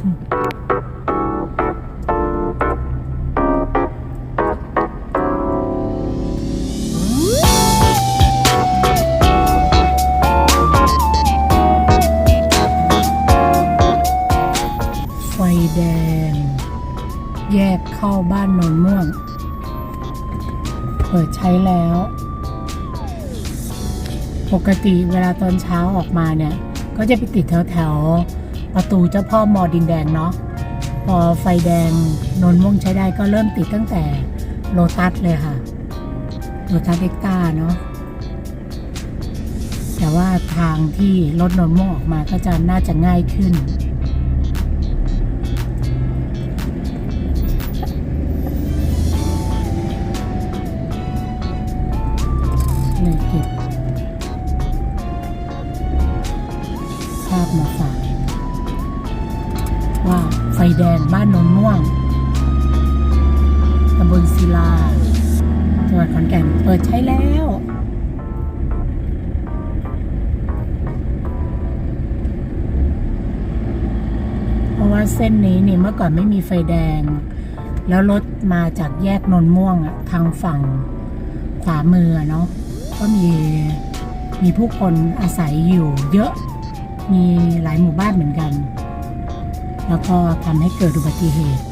ไฟแดง แยกเข้าบ้านโนนม่วง เปิดใช้แล้ว ปกติเวลาตอนเช้าออกมาเนี่ย ก็จะไปติดแถวแถว ประตูเจ้าพ่อมอดินแดงเนาะพอไฟแดงนนม่วงใช้ได้ก็เริ่มติดตั้งแต่โลตัสเลยค่ะโลตัสเอ็กตาเนาะแต่ว่าทางที่รถนนม่วงออกมาก็จะน่าจะง่ายขึ้นเลยเก็บ แดงบ้านโนนม่วงตำบลศิลาจังหวัดขอนแก่นเปิดใช้แล้วเพราะว่าเส้นนี้นี่เมื่อก่อนไม่มีไฟแดง แล้วรถมาจากแยกนนม่วงอะทางฝั่งขวามือเนาะก็มีมีผู้คนอาศัยอยู่เยอะ มีหลายหมู่บ้านเหมือนกัน แล้วก็ทำให้เกิดอุบัติเหตุ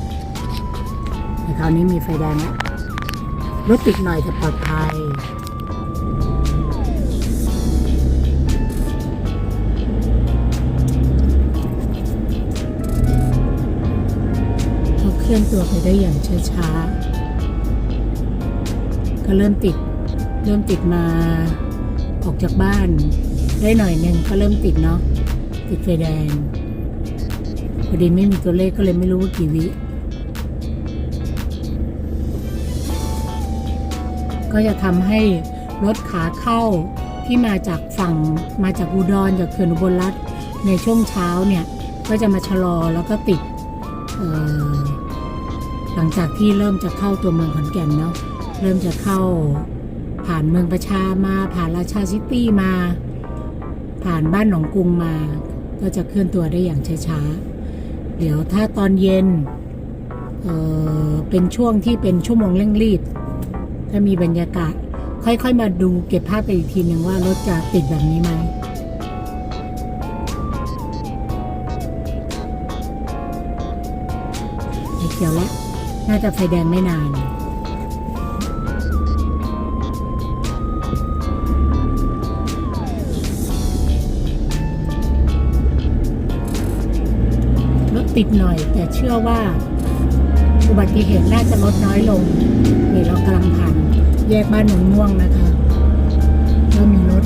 แต่คราวนี้มีไฟแดงแล้วรถติดหน่อยแต่ปลอดภัยเขาเคลื่อนตัวไปได้อย่างช้าๆก็เริ่มติดเริ่มติดมาออกจากบ้าน ได้หน่อยหนึ่งก็เริ่มติดเนาะติดไฟแดง พอดีไม่มีตัวเลขก็เลยไม่รู้ว่ากี่วิ ก็จะทำให้รถขาเข้าที่มาจากฝั่งมาจากอุดรจากเขื่อนอุบลรัฐในช่วงเช้าเนี่ย ก็จะมาชะลอแล้วก็ติดหลังจากที่เริ่มจะเข้าตัวเมืองขอนแก่นเนาะเริ่มจะเข้าผ่านเมืองประชามาผ่านราชาซิตี้มา ผ่านบ้านหนองกรุงมา ก็จะเคลื่อนตัวได้อย่างช้าๆ เดี๋ยวถ้าตอนเย็นเเป็นช่วงที่เป็นชั่วโมงเร่งรีบถ้ามีบรรยากาศ ค่อยๆมาดูเก็บภาพไปอีกทีหนึ่งว่ารถจะติดแบบนี้ไหมไฟเขียวแล้ว น่าจะไฟแดงไม่นาน ติดหน่อย แต่เชื่อว่าอุบัติเหตุน่าจะลดน้อยลงนี่เรากำลังผ่านแยกบ้านหนองม่วงนะคะก็มีรถ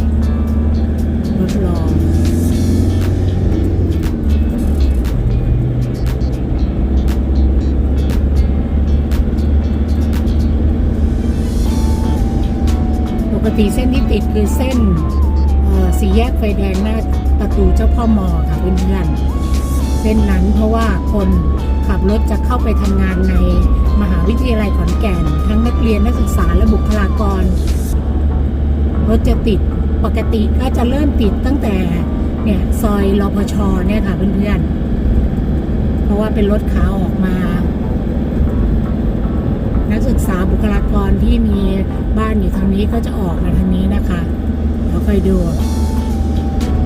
รถรอปกติเส้นที่ติดคือเส้นสี่แยกไฟแดงหน้าประตูเจ้าพ่อมอค่ะเพื่อนๆ เส้นนั้น เพราะว่าคนขับรถจะเข้าไปทำงานในมหาวิทยาลัยขอนแก่น ทั้งนักเรียนนักศึกษาและบุคลากร รถจะติดปกติก็จะเริ่มติดตั้งแต่เนี่ยซอยรพชเนี่ยค่ะเพื่อนๆ เพราะว่าเป็นรถขาออกมา นักศึกษาบุคลากรที่มีบ้านอยู่ทางนี้ก็จะออกมาทางนี้นะคะเดี๋ยวคอยดู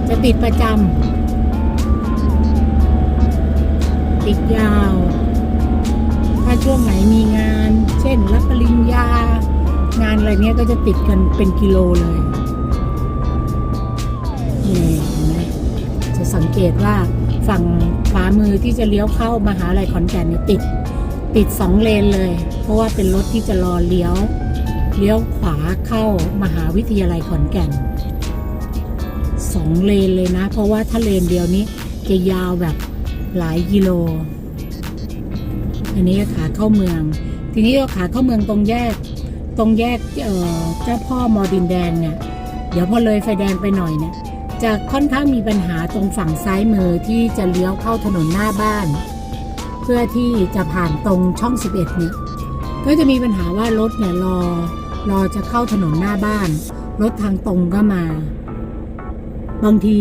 จะติดประจำ ติดยาว ถ้าช่วงไหนมีงาน เช่นรับปริญญา งานอะไรเนี้ยก็จะติดกันเป็นกิโลเลยนี่เห็นไหมจะสังเกตว่าฝั่งขวามือที่จะเลี้ยวเข้ามหาลัยขอนแก่นนี่ติด ติดสองเลนเลย เพราะว่าเป็นรถที่จะรอเลี้ยว เลี้ยวขวาเข้ามหาวิทยาลัยขอนแก่นสองเลนเลยนะ เพราะว่าถ้าเลนเดียวนี้จะยาวแบบ หลายกิโล อันนี้ก็ขาเข้าเมือง ทีนี้ก็ขาเข้าเมืองตรงแยก ตรงแยกเอ่อเจ้าพ่อมอดินแดงเนี่ย เดี๋ยวพอเลยไฟแดงไปหน่อยเนี่ย จะค่อนข้างมีปัญหาตรงฝั่งซ้ายมือที่จะเลี้ยวเข้าถนนหน้าบ้าน เพื่อที่จะผ่านตรงช่อง 11 เนี่ย ก็จะมีปัญหาว่ารถเนี่ยรอ รอจะเข้าถนนหน้าบ้าน รถทางตรงก็มา บางที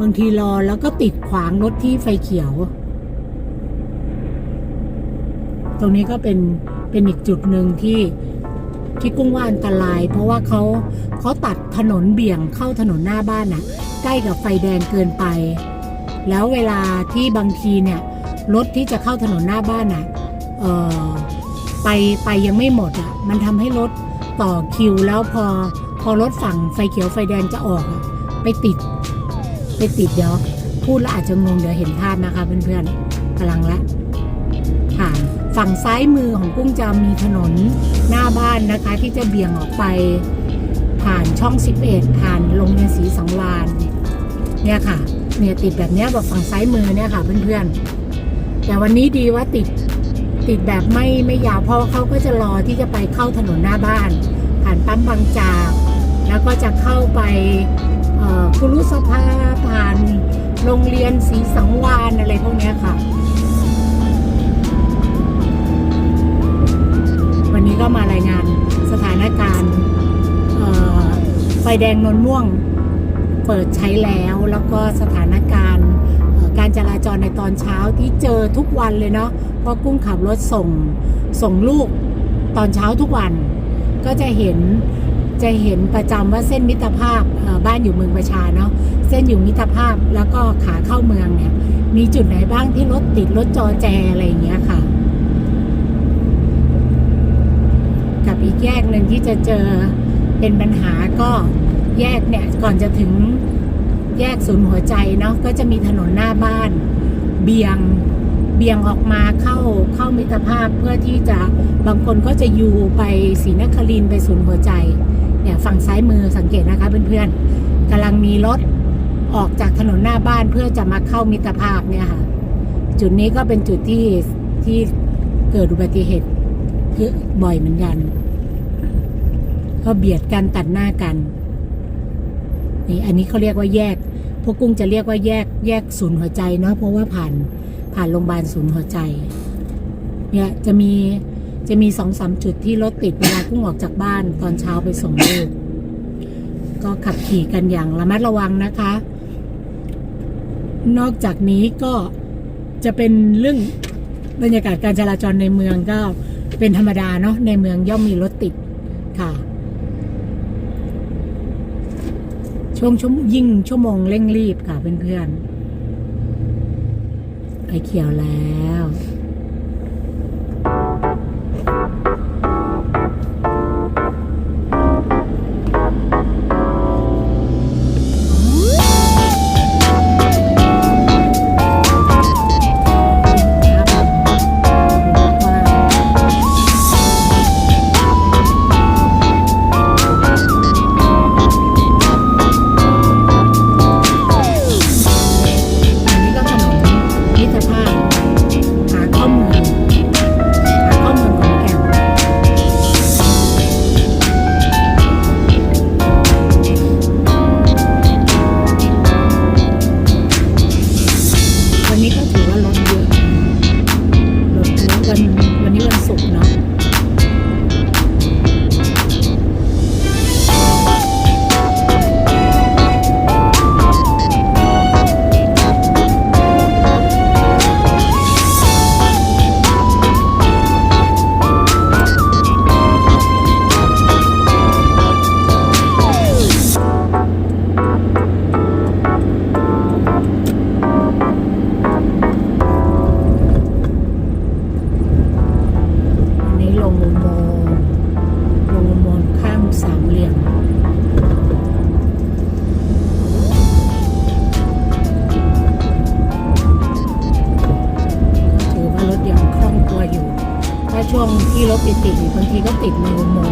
บางทีรอแล้วก็ติดขวางรถที่ไฟเขียว ตรงนี้ก็เป็นเป็นอีกจุดหนึ่งที่ที่กุ้งว่าอันตราย เพราะว่าเขาเขาตัดถนนเบี่ยงเข้าถนนหน้าบ้านน่ะ ใกล้กับไฟแดงเกินไป แล้วเวลาที่บางทีเนี่ยรถที่จะเข้าถนนหน้าบ้านน่ะเออไปไปยังไม่หมดอะ มันทำให้รถต่อคิวแล้วพอพอรถฝั่งไฟเขียวไฟแดงจะออกอะไปติด ไปติดเดี๋ยวพูดแล้วอาจจะงงเดี๋ยวเห็นภาพนะคะเพื่อนๆกำลังละผ่านฝั่งซ้ายมือของกุ้งจะมีถนนหน้าบ้านนะคะ ที่จะเบี่ยงออกไปผ่านช่อง 11 ผ่านโรงเรียนศรีสังวานเนี่ยค่ะเนี่ยติดแบบเนี้ยแบบฝั่งซ้ายมือเนี่ยค่ะเพื่อนๆ แต่วันนี้ดีว่าติดติดแบบไม่ไม่ยาวเพราะเขาก็จะรอที่จะไปเข้าถนนหน้าบ้าน ผ่านปั๊มบางจาก แล้วก็จะเข้าไปคุรุสภาผ่านโรงเรียนศรีสังวานอะไรพวกนี้ค่ะ วันนี้ก็มารายงานสถานการณ์ไฟแดงนนม่วงเปิดใช้แล้วแล้วก็สถานการณ์การจราจรในตอนเช้าที่เจอทุกวันเลยเนาะเพราะกุ้งขับรถส่งส่งลูกตอนเช้าทุกวัน ก็จะเห็น จะเห็นประจำว่าเส้นมิตรภาพบ้านอยู่เมืองประชาเนาะเส้นอยู่มิตรภาพแล้วก็ขาเข้าเมืองเนี่ย มีจุดไหนบ้างที่รถติดรถจอแจอะไรอย่างเงี้ยค่ะ กับอีกแยกหนึ่งที่จะเจอเป็นปัญหาก็แยกเนี่ยก่อนจะถึงแยกศูนย์หัวใจเนาะก็จะมีถนนหน้าบ้าน เบี่ยงเบี่ยงออกมาเข้าเข้ามิตรภาพเพื่อที่จะบางคนก็จะอยู่ไปศรีนครินไปศูนย์หัวใจ เนี่ยฝั่งซ้ายมือสังเกตนะคะเพื่อนๆกำลังมีรถออกจากถนนหน้าบ้านเพื่อจะมาเข้ามิตรภาพเนี่ยค่ะ จุดนี้ก็เป็นจุดที่ที่เกิดอุบัติเหตุคือบ่อยเหมือนกัน ก็เบียดกันตัดหน้ากันนี่อันนี้เขาเรียกว่าแยก พวกกุ้งจะเรียกว่าแยกแยกศูนย์หัวใจเนาะเพราะว่าผ่านผ่านโรงพยาบาลศูนย์หัวใจ เนี่ยจะมี จะมีสองสามจุดที่รถติดเวลากุ้งออกจากบ้านตอนเช้าไปส่งลูกก็ขับขี่กันอย่างระมัดระวังนะคะ นอกจากนี้ก็จะเป็นเรื่องบรรยากาศการจราจรในเมืองก็เป็นธรรมดาเนาะในเมืองย่อมมีรถติดค่ะ ช่วงชั่วยิ่งชั่วโมงเร่งรีบค่ะเพื่อนๆไฟเขียวแล้ว ถียงถือว่ารถยังคล่องตัวอยู่ ถ้าช่วงที่รถติดติดบางทีก็ติดในอุโมงค์เหมือ